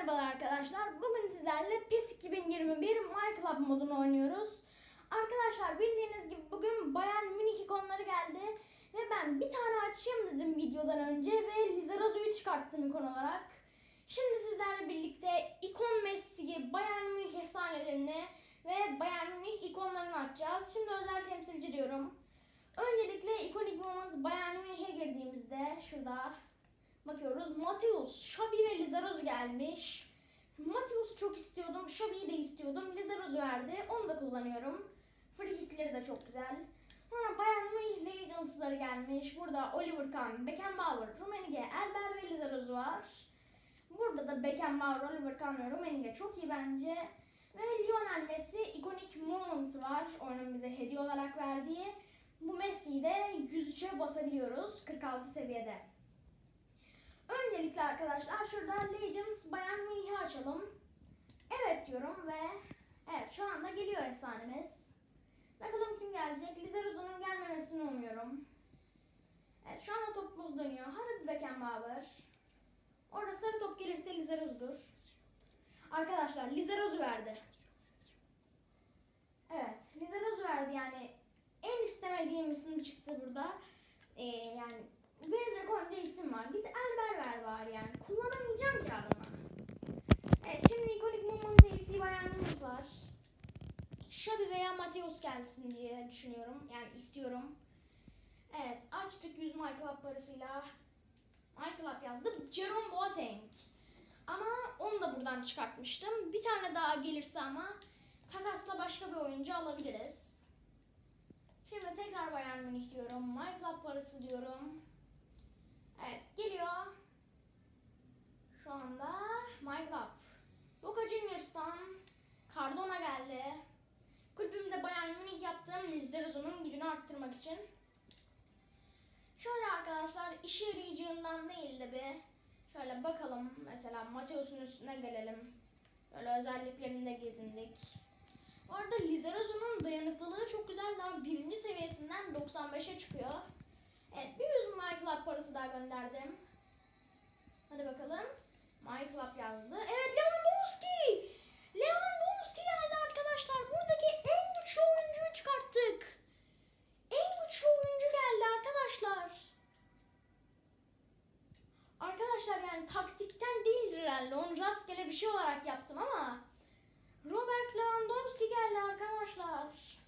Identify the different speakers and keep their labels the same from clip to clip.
Speaker 1: Merhabalar arkadaşlar. Bugün sizlerle PES 2021 My Club modunu oynuyoruz. Arkadaşlar bildiğiniz gibi bugün Bayern Münih ikonları geldi. Ve ben bir tane açayım dedim videodan önce ve Lizarazu'yu çıkarttım ikon olarak. Şimdi sizlerle birlikte ikon Messi'yi, Bayern Münih efsanelerini ve Bayern Münih ikonlarını açacağız. Şimdi özel temsilci diyorum. Öncelikle ikonik moment Bayern Münih'e girdiğimizde şurada Bakıyoruz. Mateus, Xabi ve Lizarazu gelmiş. Mateus'u çok istiyordum. Xabi'yi de istiyordum. Lizarazu verdi. Onu da kullanıyorum. Free de çok güzel. Ha, Bayern Münih Legends'ları gelmiş. Burada Oliver Kahn, Beckenbauer, Rummenigge, Elber ve Lizarazu var. Burada da Beckenbauer, Oliver Kahn ve Rummenigge çok iyi bence. Ve Lionel Messi ikonik moment var. Oyunun bize hediye olarak verdiği. Bu Messi'yi de 103'e basabiliyoruz 46 seviyede. Öncelikle arkadaşlar şurada Legends Bayern Münih'i açalım. Evet diyorum ve evet şu anda geliyor efsanemiz. Bakalım kim gelecek? Lizaruzo'nun gelmemesini umuyorum. Evet şu anda topumuz dönüyor. Hadi Beckenbauer. Orada sarı top gelirse Lizarozo'dur. Arkadaşlar Lizarozo verdi. Evet Lizarozo verdi yani en istemediğim isim çıktı burada. Ee, yani verecek onca isim var. Git Elber ver bari yani. Kullanamayacağım ki adamı. Evet şimdi ikonik FC Bayern Münih var. Xabi veya Mateus gelsin diye düşünüyorum. Yani istiyorum. Evet açtık 100 My Club parasıyla. My Club yazdı. Jerome Boateng. Ama onu da buradan çıkartmıştım. Bir tane daha gelirse ama takasla başka bir oyuncu alabiliriz. Şimdi tekrar Bayern Münih diyorum. My Club parası diyorum. Evet geliyor. Şu anda My Club. Boca Juniors'tan Cardona geldi. Kulübümde Bayern Münih yaptığım Lizarazo'nun gücünü arttırmak için. Şöyle arkadaşlar işe yarayacağından değil de bir şöyle bakalım. Mesela Mateus'un üstüne gelelim. Böyle özelliklerinde gezindik. Bu arada Lizarazo'nun dayanıklılığı çok güzel. Daha birinci seviyesinden 95'e çıkıyor. Evet bir 100 My parası daha gönderdim. Hadi bakalım. My yazdı. Evet Lewandowski! Lewandowski geldi arkadaşlar. Buradaki en güçlü oyuncuyu çıkarttık. En güçlü oyuncu geldi arkadaşlar. Arkadaşlar yani taktikten değildir herhalde. Onu rastgele bir şey olarak yaptım ama Robert Lewandowski geldi arkadaşlar.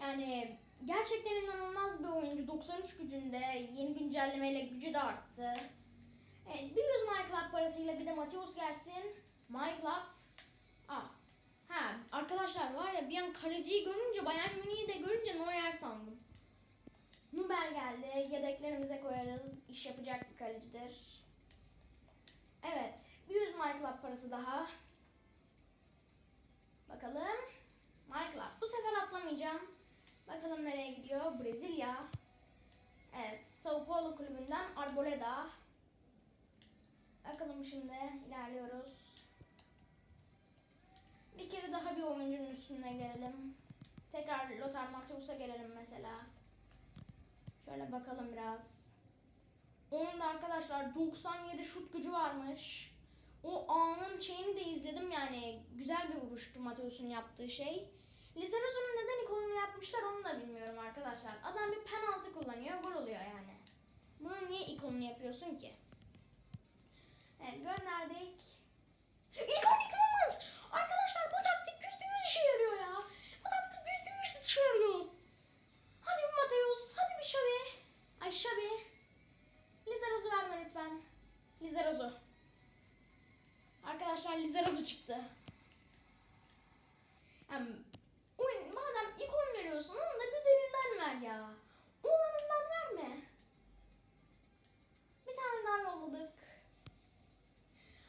Speaker 1: Yani gerçekten inanılmaz bir oyuncu. 93 gücünde yeni güncellemeyle gücü de arttı. Evet bir 100 My Club parasıyla bir de Mateus gelsin. My Club. Ah. Ha arkadaşlar var ya bir an kaleciyi görünce Bayern Münih'i de görünce Neuer sandım. Nuber geldi. Yedeklerimize koyarız. İş yapacak bir kalecidir. Evet. Bir 100 My Club parası daha. Bakalım. My Club. Bu sefer atlamayacağım. Bakalım nereye gidiyor? Brezilya. Evet. Sao Paulo kulübünden Arboleda. Bakalım şimdi ilerliyoruz. Bir kere daha bir oyuncunun üstüne gelelim. Tekrar Lothar Matthäus'a gelelim mesela. Şöyle bakalım biraz. Onun da arkadaşlar 97 şut gücü varmış. O anın şeyini de izledim yani güzel bir vuruştu Mateus'un yaptığı şey. Lizarazo'nun neden ikonunu yapmışlar onu da bilmiyorum arkadaşlar. Adam bir penaltı kullanıyor, gol oluyor yani. Bunun niye ikonunu yapıyorsun ki? Evet, gönderdik. İkonik moment! Arkadaşlar bu taktik yüzde yüz işe yarıyor ya. Bu taktik yüzde yüz işe yarıyor. Hadi bir Mateus, hadi bir Xabi. Ay Xabi. Lizarazo verme lütfen. Lizarazo. Arkadaşlar Lizarazo çıktı. Yani ikon veriyorsun onu da güzelinden ver ya. Olanından verme. Bir tane daha yolladık.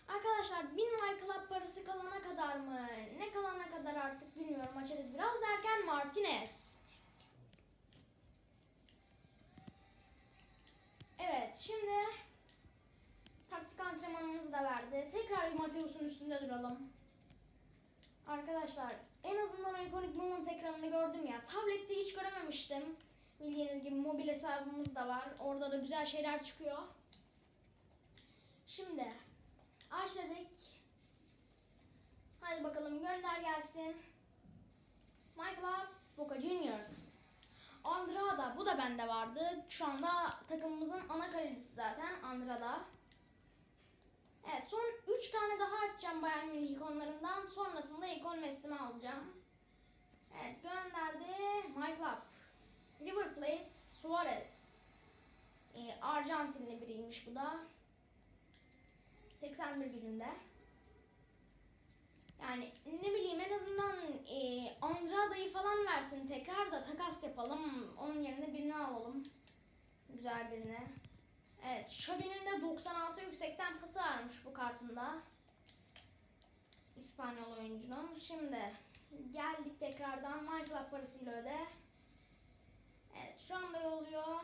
Speaker 1: Arkadaşlar 1000 My Club parası kalana kadar mı? Ne kalana kadar artık bilmiyorum açarız biraz derken Martinez. Evet şimdi taktik antrenmanımızı da verdi. Tekrar bir Mateus'un üstünde duralım. Arkadaşlar en azından o ikonik moment ekranını gördüm ya. Tablette hiç görememiştim. Bildiğiniz gibi mobil hesabımız da var. Orada da güzel şeyler çıkıyor. Şimdi Aç dedik. Hadi bakalım gönder gelsin. Michael Boca Juniors. Andrada bu da bende vardı. Şu anda takımımızın ana kalecisi zaten Andrada. Evet son 3 tane daha açacağım Bayern Münih ikonlarından. Sonrasında ikon Messi'mi alacağım. Evet gönderdi. Michael River Plate Suarez. Ee, Arjantinli biriymiş bu da. 81 gücünde. Yani ne bileyim en azından e, Andrada'yı falan versin tekrar da takas yapalım. Onun yerine birini alalım. Güzel birini. Evet Xavi'nin de 96 yüksekten pası varmış bu kartında. İspanyol oyuncunun. Şimdi geldik tekrardan Michael parasıyla öde. Evet şu anda yolluyor.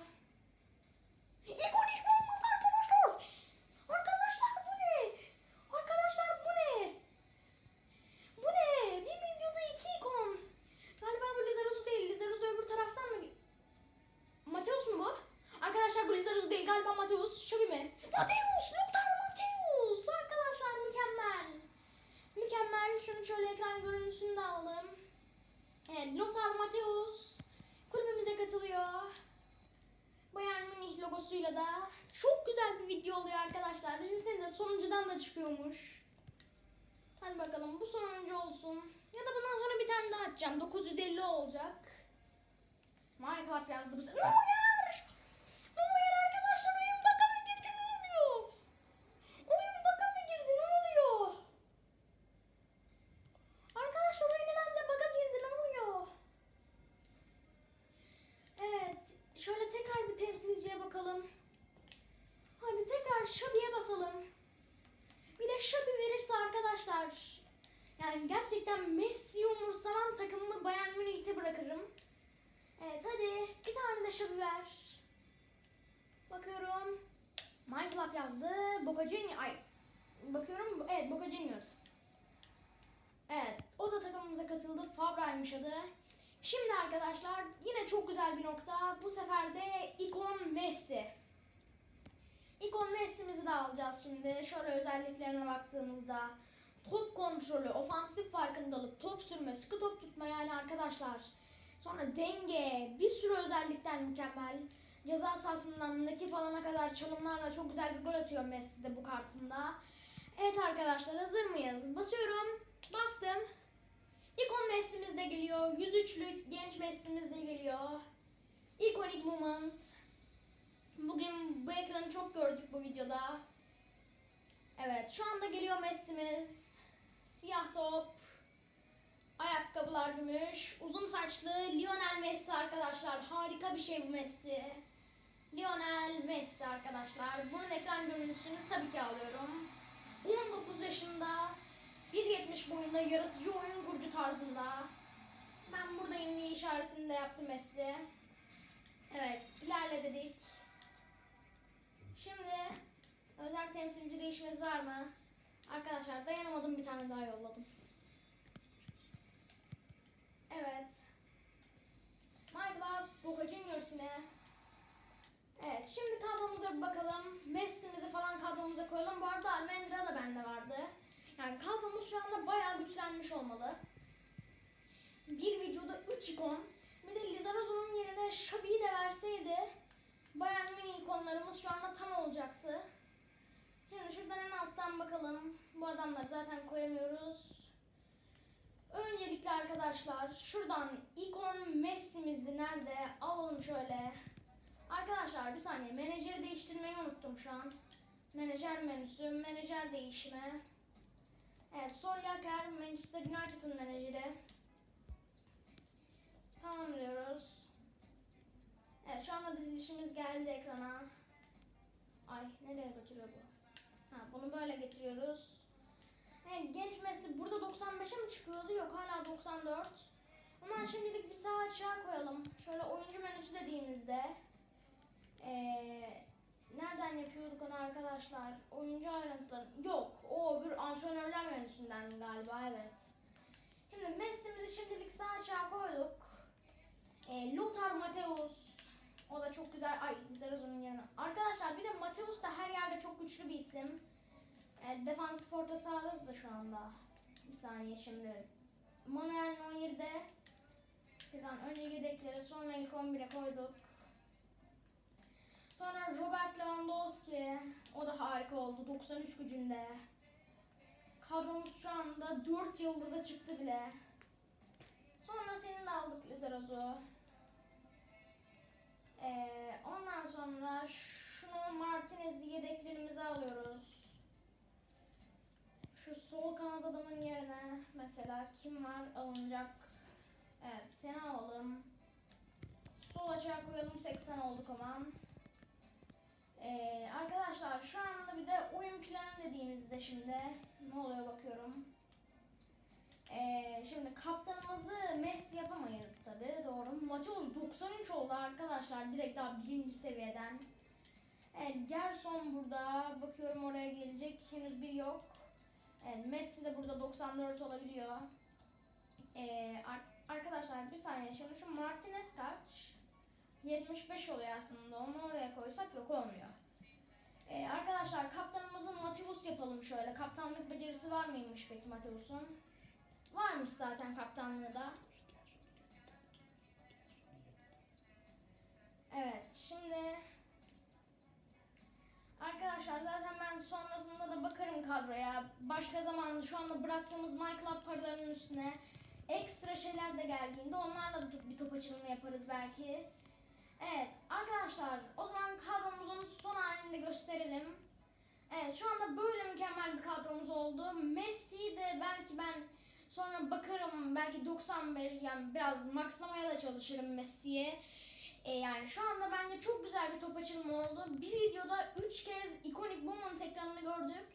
Speaker 1: İkonik bomba arkadaşlar. Arkadaşlar bu ne? Arkadaşlar bu ne? Bu ne? Bir videoda iki ikon. Galiba bu Lizarus değil. Lizarus öbür taraftan mı? Mateus mu bu? Arkadaşlar bu Lizarus değil. Galiba Mateus. Şabi mi? Mateus! Loktar Mateus! Arkadaşlar mükemmel. Mükemmel. Şunu şöyle ekran görüntüsünü de alalım. Evet, Lothar Mateus kulübümüze katılıyor. Bayern Münih logosuyla da çok güzel bir video oluyor arkadaşlar. Düşünsenize sonuncudan da çıkıyormuş. Hadi bakalım bu sonuncu olsun. Ya da bundan sonra bir tane daha atacağım. 950 olacak. Clark yazdı bu sefer. Neuer! Neuer arkadaşlar oyun baka mı girdi ne oluyor? Oyun baka mı girdi ne oluyor? Arkadaşlar oyun herhalde baka girdi ne oluyor? Evet. Şöyle tekrar bir temsilciye bakalım. Hadi tekrar Şabi'ye basalım. Bir de Şabi verirse arkadaşlar. Yani gerçekten Messi umursanan takımımı Bayern Münih'te bırakırım. Evet hadi bir tane de Şabi ver. Bakıyorum. My Club yazdı. Boca Juniors. Ay. Bakıyorum. Evet Boca Juniors. Evet. O da takımımıza katıldı. Fabra'ymış adı. Şimdi arkadaşlar yine çok güzel bir nokta. Bu sefer de ikon Messi. İkon Messi'mizi de alacağız şimdi. Şöyle özelliklerine baktığımızda top kontrolü, ofansif farkındalık, top sürme, sıkı top tutma yani arkadaşlar. Sonra denge, bir sürü özellikten mükemmel. Ceza sahasından rakip alana kadar çalımlarla çok güzel bir gol atıyor Messi de bu kartında. Evet arkadaşlar hazır mıyız? Basıyorum. Bastım. İkon Messi'miz de geliyor. 103'lük genç Messi'miz de geliyor. Iconic Moment. Bugün bu ekranı çok gördük bu videoda. Evet şu anda geliyor Messi'miz. Siyah top. Ayakkabılar gümüş. Uzun saçlı Lionel Messi arkadaşlar. Harika bir şey bu Messi. Lionel Messi arkadaşlar. Bunun ekran görüntüsünü tabii ki alıyorum. 19 yaşında 1.70 boyunda yaratıcı oyun kurucu tarzında. Ben burada inliği işaretini de yaptım Messi. Evet ilerle dedik. Şimdi özel temsilci değişmesi var mı? Arkadaşlar dayanamadım bir tane daha yolladım. Evet. Michael Boca Juniors yine. Evet şimdi kadromuza bir bakalım. Messi'mizi falan kadromuza koyalım. Bu arada Almendra da bende vardı. Yani kadromuz şu anda bayağı güçlenmiş olmalı. Bir videoda 3 ikon. Bir de Lizarazo'nun yerine Şabi'yi de verseydi Bayern Münih ikonlarımız şu anda tam olacaktı. Şimdi şuradan en alttan bakalım. Bu adamları zaten koyamıyoruz. Öncelikle arkadaşlar şuradan ikon Messi'mizi nerede alalım şöyle. Arkadaşlar bir saniye menajeri değiştirmeyi unuttum şu an. Menajer menüsü, menajer değişimi. Evet, Sol Yaker Manchester United'ın menajeri. Tamamlıyoruz. Evet, şu anda dizilişimiz geldi ekrana. Ay, nereye götürüyor bu? Ha, bunu böyle getiriyoruz. Evet, genç Messi burada 95'e mi çıkıyordu? Yok, hala 94. Ama şimdilik bir sağ aşağı koyalım. Şöyle oyuncu menüsü dediğimizde. Ee, nereden yapıyorduk onu arkadaşlar? Oyuncu ayrıntıları. Yok, o bir antrenörler menüsünden galiba, evet. Şimdi Messi'mizi şimdilik sağ aşağı koyduk. Ee, Lothar Mateus. O da çok güzel. Ay Zerozon'un yerine. Arkadaşlar bir de Mateus da her yerde çok güçlü bir isim. Evet, defansif orta sahada da şu anda. Bir saniye şimdi. Manuel Neuer'de Birden önce yedekleri sonra ilk 11'e koyduk. Sonra Robert Lewandowski. O da harika oldu. 93 gücünde. Kadromuz şu anda 4 yıldıza çıktı bile. Sonra senin de aldık Lizaroz'u. Sonra şunu Martinez'i yedeklerimize alıyoruz. Şu sol kanat adamın yerine mesela kim var alınacak? Evet seni alalım. Sol açığa koyalım 80 olduk ama. Ee, arkadaşlar şu anda bir de oyun planı dediğimizde şimdi ne oluyor bakıyorum. Ee, şimdi kaptanımızı Messi yapamayız tabi doğru. Mateus 93 oldu arkadaşlar direkt daha birinci seviyeden. Evet Gerson burada bakıyorum oraya gelecek henüz bir yok. Evet, Messi de burada 94 olabiliyor. Ee, ar- arkadaşlar bir saniye şimdi şu Martinez kaç? 75 oluyor aslında onu oraya koysak yok olmuyor. Ee, arkadaşlar kaptanımızı Mateus yapalım şöyle. Kaptanlık becerisi var mıymış peki Mateus'un? Varmış zaten kaptanlığı da. Evet şimdi Arkadaşlar zaten ben sonrasında da bakarım kadroya. Başka zaman şu anda bıraktığımız MyClub paralarının üstüne ekstra şeyler de geldiğinde onlarla da bir top açılımı yaparız belki. Evet arkadaşlar o zaman kadromuzun son halini de gösterelim. Evet şu anda böyle mükemmel bir kadromuz oldu. Messi'yi de belki ben sonra bakarım belki 95 yani biraz maxlamaya da çalışırım Messi'ye. E, yani şu anda bence çok güzel bir top açılımı oldu. Bir videoda 3 kez ikonik Moment ekranını gördük.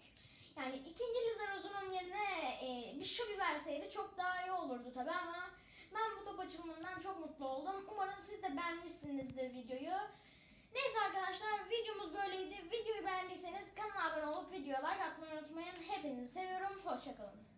Speaker 1: Yani ikinci Lizaroz'un yerine e, bir Şubi verseydi çok daha iyi olurdu tabi ama ben bu top açılımından çok mutlu oldum. Umarım siz de beğenmişsinizdir videoyu. Neyse arkadaşlar videomuz böyleydi. Videoyu beğendiyseniz kanala abone olup videoya like atmayı unutmayın. Hepinizi seviyorum. Hoşçakalın.